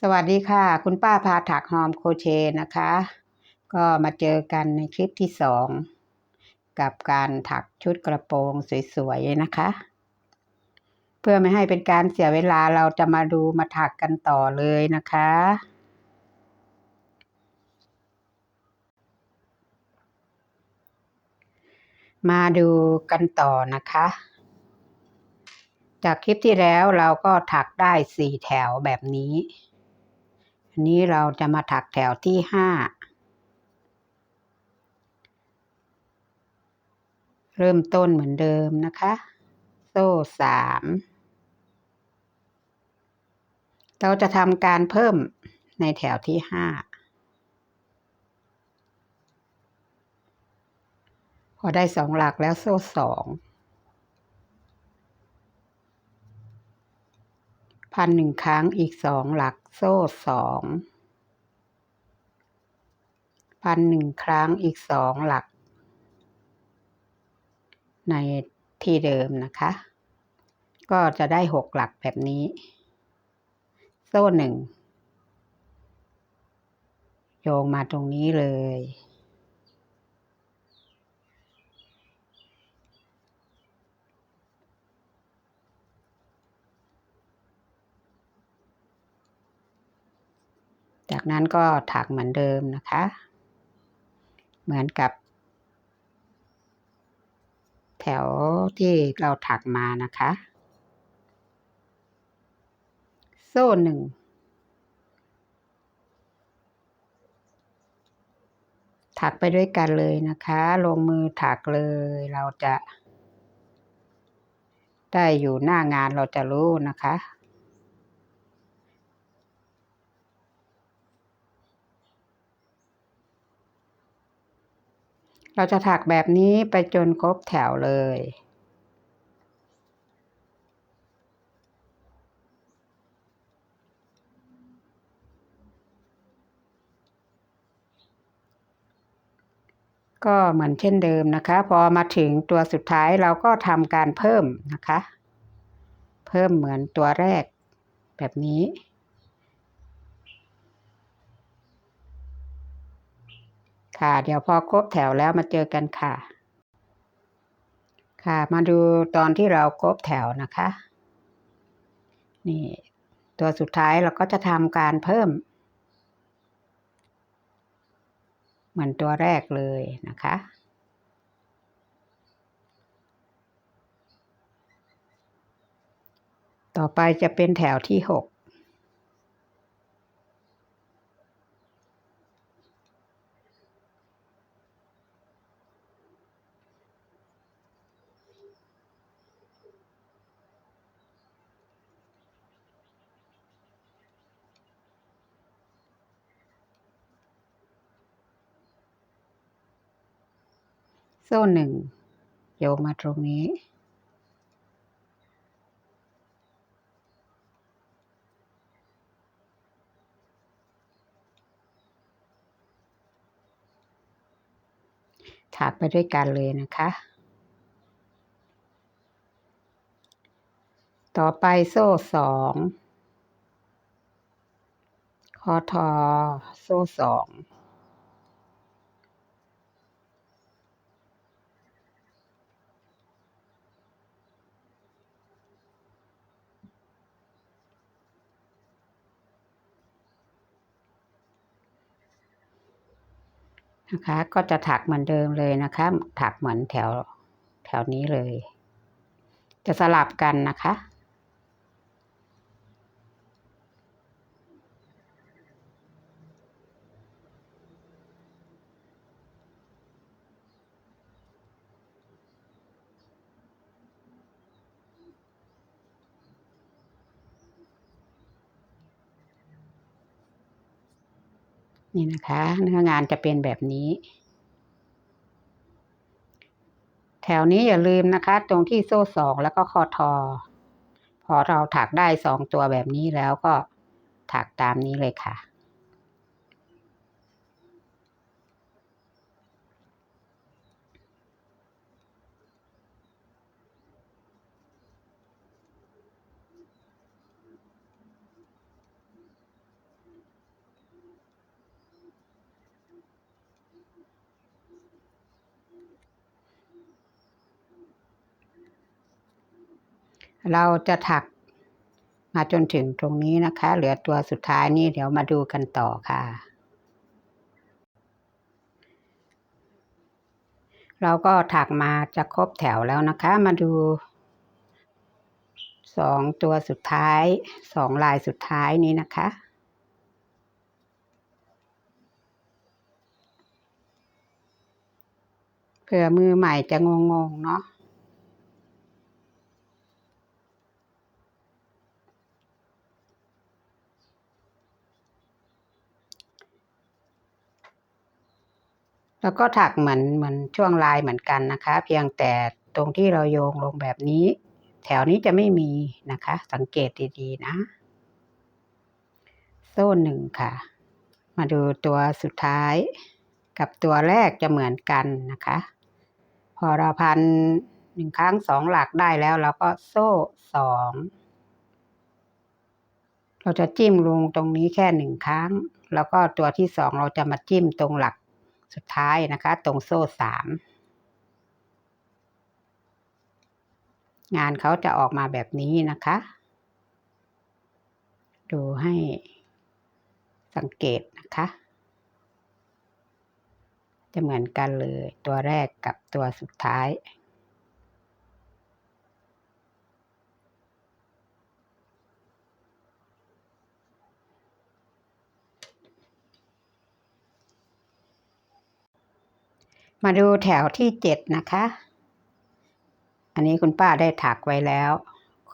สวัสดีค่ะ คุณป้าพาถักฮอมโคเชนะคะ ก็มาเจอกันในคลิปที่สองกับการถักชุดกระโปรงสวยๆนะคะ เพื่อไม่ให้เป็นการเสียเวลาเราจะมาดูมาถักกันต่อเลยนะคะ มาดูกันต่อนะคะ จากคลิปที่แล้วเราก็ถักได้สี่แถวแบบนี้ อันนี้เราจะมาถักแถวที่ห้าเริ่มต้นเหมือนเดิมนะคะ โซ่สามเราจะทำการเพิ่มในแถวที่ห้าพอได้สองหลักแล้วโซ่สอง พันหนึ่งครั้งอีกสองหลักโซ่สองพันหนึ่งครั้งอีกสองหลัก ในที่เดิมนะคะ ก็จะได้หกหลักแบบนี้ โซ่หนึ่งโยงมาตรงนี้เลย จากนั้นก็ถักเหมือนเดิมนะคะ เหมือนกับ แถวที่เราถักมานะคะ โซ่หนึ่งถักไปด้วยกันเลยนะคะ ลงมือถักเลย เราจะ ได้อยู่หน้างานเราจะรู้นะคะ เราจะถักแบบนี้ไปจนครบแถวเลย ก็เหมือนเช่นเดิมนะคะ พอมาถึงตัวสุดท้ายเราก็ทำการเพิ่มนะคะ เพิ่มเหมือนตัวแรกแบบนี้ ค่ะ เดี๋ยวพอครบแถวแล้วมาเจอกันค่ะ ค่ะ มาดูตอนที่เราครบแถวนะคะ นี่ ตัวสุดท้ายเราก็จะทำการเพิ่ม เหมือนตัวแรกเลยนะคะต่อไปจะเป็นแถวที่หก ซ่หนึ่งโยงมาตรงนี้ถักไปด้วยกันเลยนะคะ ต่อไปโซ่สองคอทอโซ่สอง นะคะ ก็จะถักเหมือนเดิมเลยนะคะ ถักเหมือนแถวแถวนี้เลย จะสลับกันนะคะ นี่นะคะเนื้องานจะเป็นแบบนี้ แถวนี้อย่าลืมนะคะ ตรงที่โซ่สองแล้วก็คอทอ พอเราถักได้สองตัวแบบนี้แล้วก็ถักตามนี้เลยค่ะ ค เราจะถักมาจนถึงตรงนี้นะคะ เหลือตัวสุดท้ายนี่เดี๋ยวมาดูกันต่อค่ะ เราก็ถักมาจะครบแถวแล้วนะคะ มาดูสองตัวสุดท้ายสองลายสุดท้ายนี้นะคะ เผื่อมือใหม่จะงงๆเนาะ แล้วก็ถักเหมือนเหมือนช่วงลายเหมือนกันนะคะ เพียงแต่ตรงที่เราโยงลงแบบนี้ แถวนี้จะไม่มีนะคะ สังเกตดีๆนะ โซ่หนึ่งค่ะ มาดูตัวสุดท้าย กับตัวแรกจะเหมือนกันนะคะ พอเราพันหนึ่งครั้งสองหลักได้แล้วเราก็โซ่สองเราจะจิ้มลงตรงนี้แค่หนึ่งครั้ง แล้วก็ตัวที่สองเราจะมาจิ้มตรงหลัก สุดท้ายนะคะ ตรงโซ่สามงานเขาจะออกมาแบบนี้นะคะ ดูให้สังเกตนะคะ จะเหมือนกันเลยตัวแรกกับตัวสุดท้าย มาดูแถวที่เจ็ดนะคะ อันนี้คุณป้าได้ถักไว้แล้ว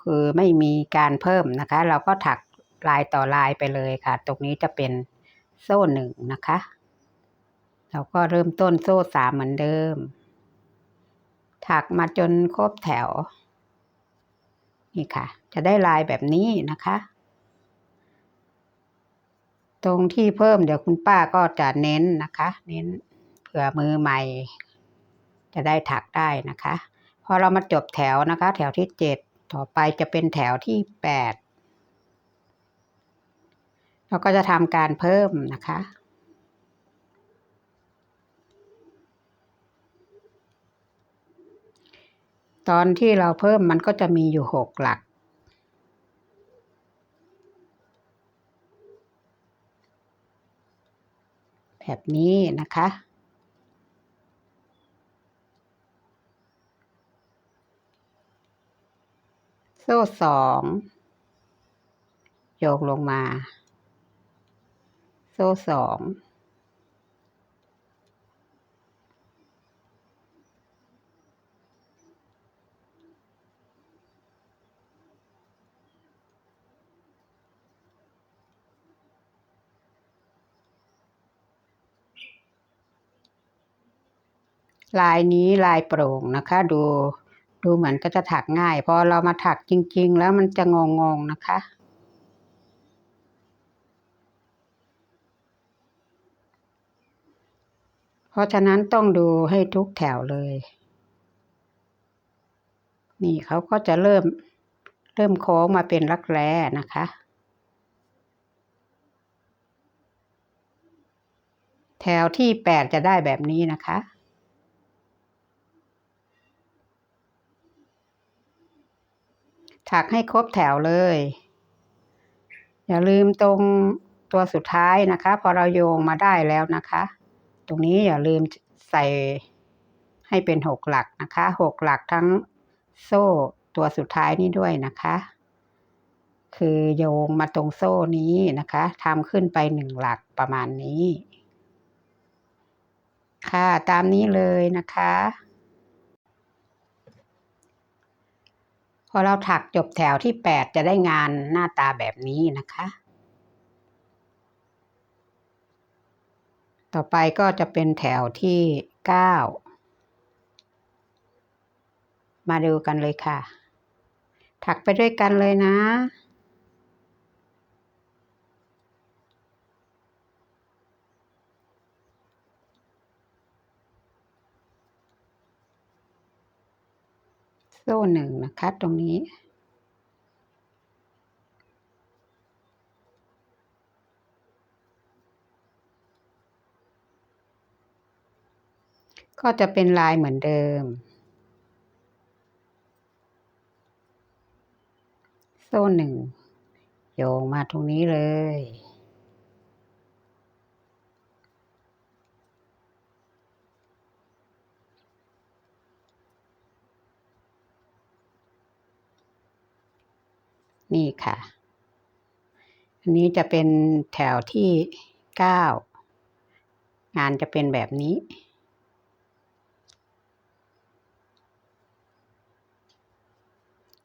คือไม่มีการเพิ่มนะคะ เราก็ถักลายต่อลายไปเลยค่ะ ตรงนี้จะเป็นโซ่หนึ่งนะคะ เราก็เริ่มต้นโซ่สามเหมือนเดิม ถักมาจนครบแถว นี่ค่ะ จะได้ลายแบบนี้นะคะ ตรงที่เพิ่มเดี๋ยวคุณป้าก็จะเน้นนะคะ เน้น ผื่อมือใหม่ จะได้ถักได้นะคะ พอเรามาจบแถวนะคะ แถวที่เจ็ดต่อไปจะเป็นแถวที่แปดเราก็จะทำการเพิ่มนะคะตอนที่เราเพิ่มมันก็จะมีอยู่หกหลัก แบบนี้นะคะ โซ่สองโยกลงมา โซ่สองลายนี้ลายโปร่งนะคะ ดู ดูเหมือนก็จะถักง่าย พอเรามาถักจริง ๆ แล้วมันจะงงๆนะคะ เพราะฉะนั้นต้องดูให้ทุกแถวเลย นี่เขาก็จะเริ่มเริ่มโค้งมาเป็นรักแร้นะคะแถวที่แปดจะได้แบบนี้นะคะ ถักให้ครบแถวเลย อย่าลืมตรงตัวสุดท้ายนะคะ พอเราโยงมาได้แล้วนะคะ ตรงนี้อย่าลืมใส่ให้เป็นหกหลักนะคะหกหลักทั้งโซ่ตัวสุดท้ายนี้ด้วยนะคะ คือโยงมาตรงโซ่นี้นะคะทำขึ้นไปหนึ่งหลักประมาณนี้ ค่ะตามนี้เลยนะคะ อเราถักจบแถวที่แปดจะได้งานหน้าตาแบบนี้นะคะ ต่อไปก็จะเป็นแถวที่เก้ามาดูกันเลยค่ะ ถักไปด้วยกันเลยนะ ซ่หนึ่งนะคะตรงนี้ ก็จะเป็นลายเหมือนเดิม โซ่หนึ่งโยงมาตรงนี้เลย นี่ค่ะ อันนี้จะเป็นแถวที่เก้างานจะเป็นแบบนี้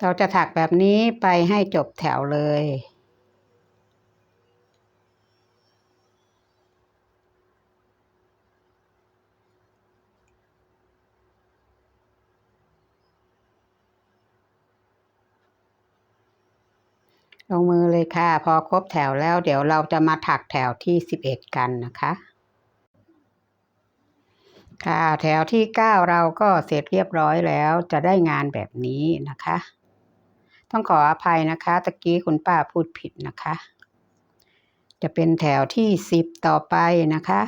เราจะถักแบบนี้ไปให้จบแถวเลย ลงมือเลยค่ะ พอครบแถวแล้วเดี๋ยวเราจะมาถักแถวที่สิบเอ็ดกันนะคะค่ะแถวที่เก้าเราก็เสร็จเรียบร้อยแล้วจะได้งานแบบนี้นะคะ ต้องขออภัยนะคะตะกี้คุณป้าพูดผิดนะคะ จะเป็นแถวที่สิบต่อไปนะคะ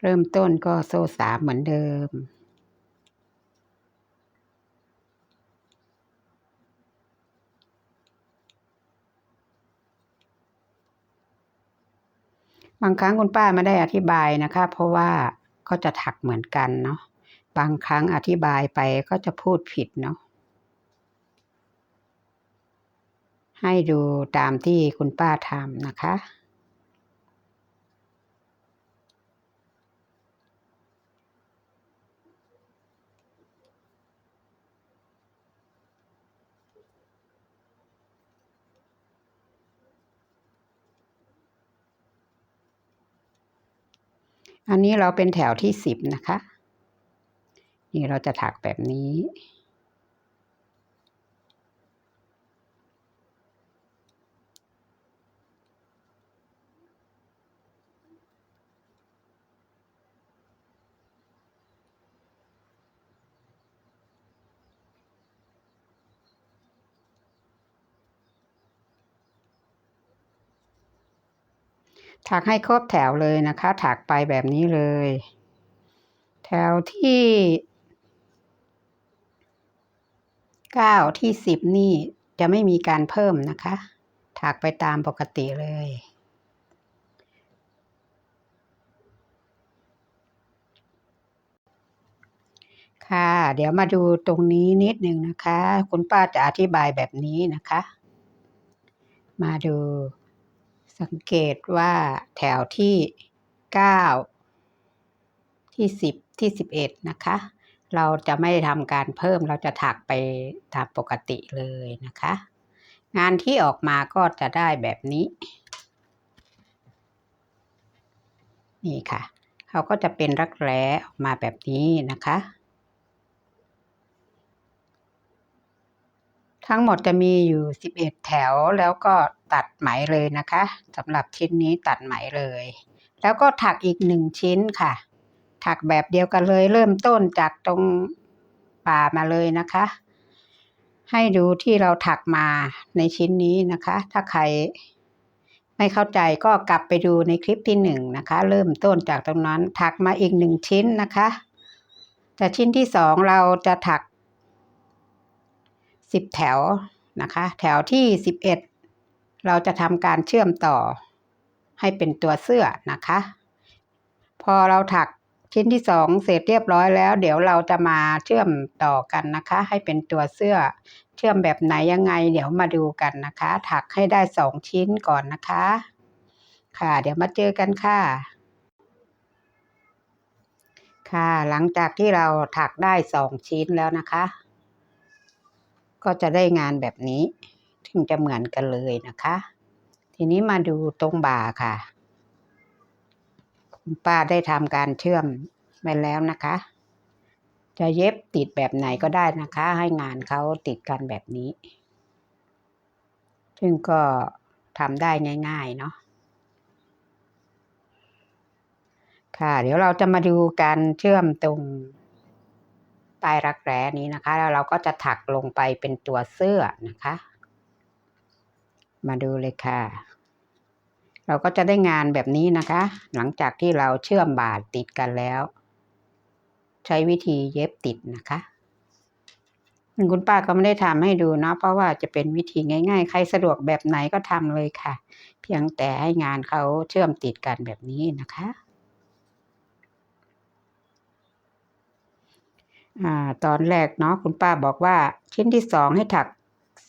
เริ่มต้นก็โซ่สามเหมือนเดิม บางครั้งคุณป้าไม่ได้อธิบายนะคะ เพราะว่าก็จะถักเหมือนกันเนาะ บางครั้งอธิบายไปก็จะพูดผิดเนาะ ให้ดูตามที่คุณป้าทำนะคะ อันนี้เราเป็นแถวที่สิบนะคะ นี่เราจะถักแบบนี้ ถักให้ครบแถวเลยนะคะ ถักไปแบบนี้เลย แถวที่เก้าที่สิบนี่จะไม่มีการเพิ่มนะคะ ถักไปตามปกติเลย ค่ะ เดี๋ยวมาดูตรงนี้นิดนึงนะคะ คุณป้าจะอธิบายแบบนี้นะคะ มาดู สังเกตว่าแถวที่เก้าที่สิบที่สิบเอ็ดนะคะ เราจะไม่ทำการเพิ่มเราจะถักไปตามปกติเลยนะคะ งานที่ออกมาก็จะได้แบบนี้ นี่ค่ะ เขาก็จะเป็นรักแร้ออกมาแบบนี้นะคะ ทั้งหมดจะมีอยู่ 11 แถวแล้วก็ตัดไหมเลยนะคะสำหรับชิ้นนี้ตัดไหมเลย แล้วก็ถักอีกหนึ่งชิ้นค่ะ ถักแบบเดียวกันเลย เริ่มต้นจากตรงป่ามาเลยนะคะ ให้ดูที่เราถักมาในชิ้นนี้นะคะ ถ้าใครไม่เข้าใจก็กลับไปดูในคลิปที่หนึ่งนะคะ เริ่มต้นจากตรงนั้นถักมาอีกหนึ่งชิ้นนะคะ แต่ชิ้นที่สองเราจะถัก สิบแถวนะคะ แถวที่สิบเอ็ดเราจะทำการเชื่อมต่อให้เป็นตัวเสื้อนะคะ พอเราถักชิ้นที่สองเสร็จเรียบร้อยแล้ว เดี๋ยวเราจะมาเชื่อมต่อกันนะคะ ให้เป็นตัวเสื้อ เชื่อมแบบไหนยังไง เดี๋ยวมาดูกันนะคะ ถักให้ได้สองชิ้นก่อนนะคะ ค่ะ เดี๋ยวมาเจอกันค่ะ ค่ะ หลังจากที่เราถักได้สองชิ้นแล้วนะคะ ก็จะได้งานแบบนี้ถึงจะเหมือนกันเลยนะคะ ทีนี้มาดูตรงบ่าค่ะ คุณป้าได้ทำการเชื่อมไปแล้วนะคะ จะเย็บติดแบบไหนก็ได้นะคะ ให้งานเขาติดกันแบบนี้ ซึ่งก็ทำได้ง่าย ๆ เนาะค่ะ เดี๋ยวเราจะมาดูการเชื่อมตรง ปลายรักแร้นี้นะคะ แล้วเราก็จะถักลงไปเป็นตัวเสื้อนะคะ มาดูเลยค่ะ เราก็จะได้งานแบบนี้นะคะ หลังจากที่เราเชื่อมบาทติดกันแล้ว ใช้วิธีเย็บติดนะคะคุณป้าก็ไม่ได้ทำให้ดูเนาะเพราะว่าจะเป็นวิธีง่าย ๆ ใครสะดวกแบบไหนก็ทำเลยค่ะ เพียงแต่ให้งานเขาเชื่อมติดกันแบบนี้นะคะ อ่าตอนแรกเนาะคุณป้าบอกว่าชิ้นที่สองให้ถัก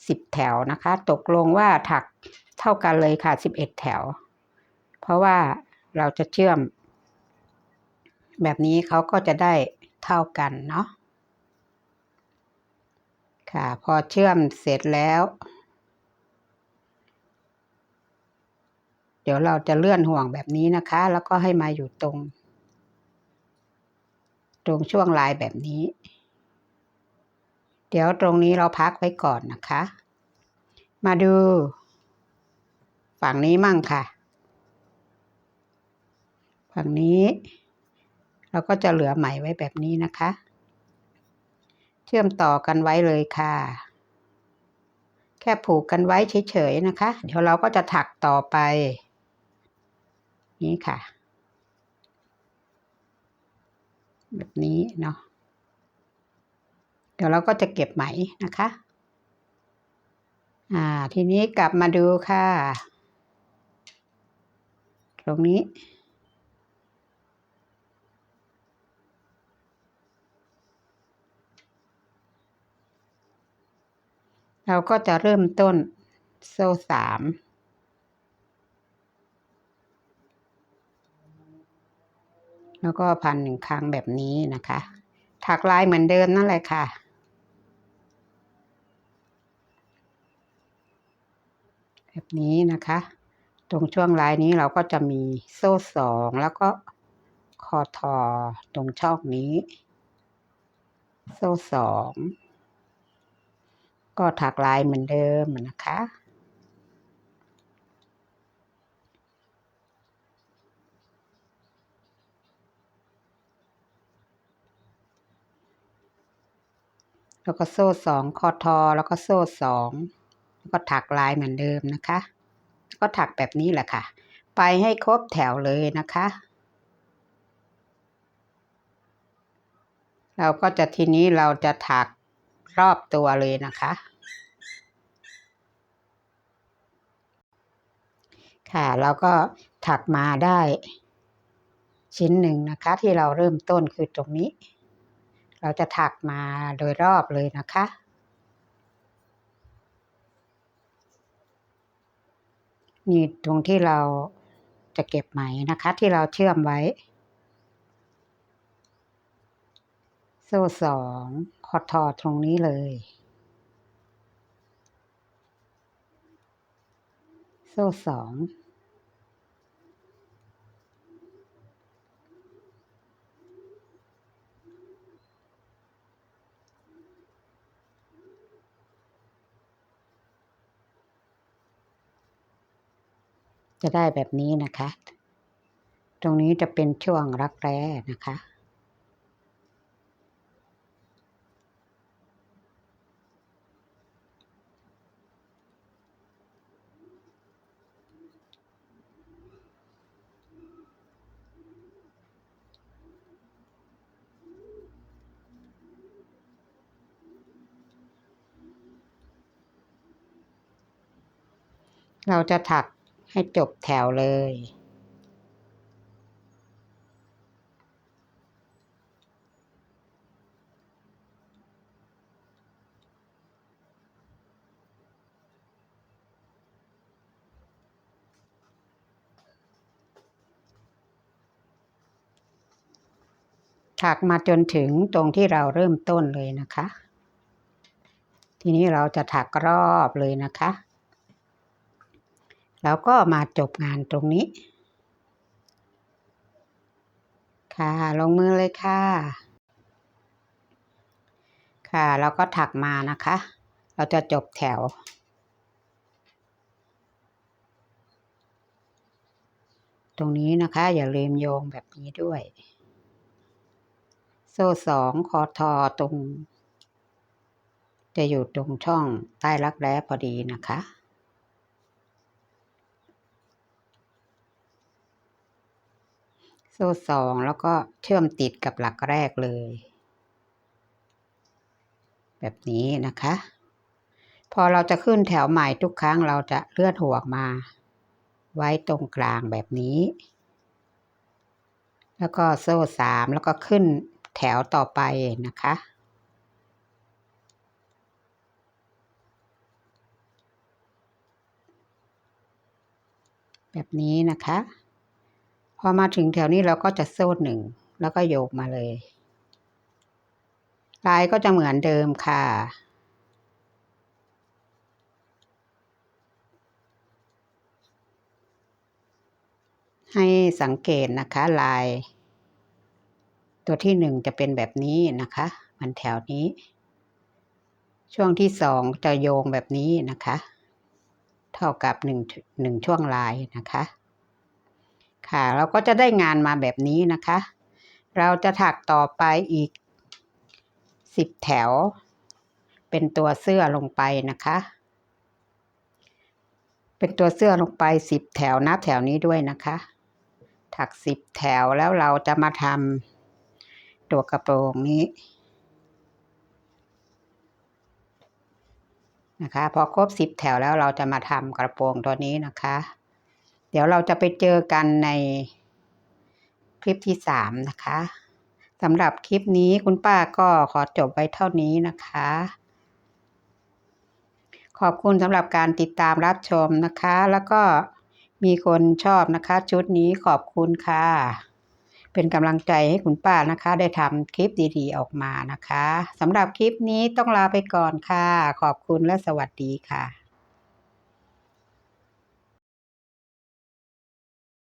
สิบแถวนะคะ ตกลงว่าถักเท่ากันเลยค่ะสิบเอ็ดแถว เพราะว่าเราจะเชื่อม แบบนี้เขาก็จะได้เท่ากันเนาะค่ะ พอเชื่อมเสร็จแล้ว เดี๋ยวเราจะเลื่อนห่วงแบบนี้นะคะ แล้วก็ให้มาอยู่ตรง ตรงช่วงลายแบบนี้ เดี๋ยวตรงนี้เราพักไว้ก่อนนะคะ มาดู ฝั่งนี้มั่งค่ะ ฝั่งนี้ เราก็จะเหลือไหมไว้แบบนี้นะคะ เชื่อมต่อกันไว้เลยค่ะ แค่ผูกกันไว้เฉยๆนะคะ เดี๋ยวเราก็จะถักต่อไป นี้ค่ะ แบบนี้เนาะเดี๋ยวเราก็จะเก็บไหมนะคะ อ่า ทีนี้กลับมาดูค่ะ ตรงนี้ เราก็จะเริ่มต้นโซ่สาม แล้วก็พันหนึ่งครั้งแบบนี้นะคะ ถักลายเหมือนเดิมนั่นแหละค่ะ แบบนี้นะคะ ตรงช่วงลายนี้เราก็จะมีโซ่สองแล้วก็คอทอตรงช่องนี้ โซ่สองก็ถักลายเหมือนเดิมนะคะ แล้วก็โซ่สองคอทอแล้วก็โซ่สองแล้วก็ถักลายเหมือนเดิมนะคะ ก็ถักแบบนี้แหละค่ะ ไปให้ครบแถวเลยนะคะ เราก็จะทีนี้เราจะถักรอบตัวเลยนะคะค่ะเราก็ถักมาได้ชิ้นหนึ่งนะคะ ที่เราเริ่มต้นคือตรงนี้ เราจะถักมาโดยรอบเลยนะคะ นี่ตรงที่เราจะเก็บไหมนะคะ ที่เราเชื่อมไว้ โซ่สองคอทอตรงนี้เลย โซ่สอง จะได้แบบนี้นะคะ ตรงนี้จะเป็นช่วงรักแร้นะคะ เราจะถัก ให้จบแถวเลย ถักมาจนถึงตรงที่เราเริ่มต้นเลยนะคะ ทีนี้เราจะถักรอบเลยนะคะ แล้วก็มาจบงานตรงนี้ ค่ะ ลงมือเลยค่ะ ค่ะ แล้วก็ถักมานะคะ เราจะจบแถว ตรงนี้นะคะ อย่าลืมโยงแบบนี้ด้วย โซ่สองคอทอตรง จะอยู่ตรงช่องใต้รักแร้พอดีนะคะ ซ่สองแล้วก็เชื่อมติดกับหลักแรกเลย แบบนี้นะคะ พอเราจะขึ้นแถวใหม่ทุกครั้งเราจะเลื่อนหัวออกมา ไว้ตรงกลางแบบนี้ แล้วก็โซ่สามแล้วก็ขึ้นแถวต่อไปนะคะแบบนี้นะคะ พอมาถึงแถวนี้เราก็จะโซ่หนึ่งแล้วก็โยกมาเลย ลายก็จะเหมือนเดิมค่ะ ให้สังเกตนะคะลาย ตัวที่หนึ่งจะเป็นแบบนี้นะคะมันแถวนี้ ช่วงที่สองจะโยงแบบนี้นะคะ เท่ากับหนึ่งหนึ่งช่วงลายนะคะ ค่ะ เราก็จะได้งานมาแบบนี้นะคะ เราจะถักต่อไปอีกสิบแถว เป็นตัวเสื้อลงไปนะคะ เป็นตัวเสื้อลงไปสิบแถวนับแถวนี้ด้วยนะคะ ถักสิบแถวแล้วเราจะมาทำตัวกระโปรงนี้นะคะพอครบสิบแถวแล้วเราจะมาทำกระโปรงตัวนี้นะคะ เดี๋ยวเราจะไปเจอกันในคลิปที่สามนะคะสำหรับคลิปนี้คุณป้าก็ขอจบไว้เท่านี้นะคะ ขอบคุณสำหรับการติดตามรับชมนะคะ แล้วก็มีคนชอบนะคะ ชุดนี้ขอบคุณค่ะ เป็นกำลังใจให้คุณป้านะคะ ได้ทำคลิปดีๆออกมานะคะสำหรับคลิปนี้ต้องลาไปก่อนค่ะ ขอบคุณและสวัสดีค่ะ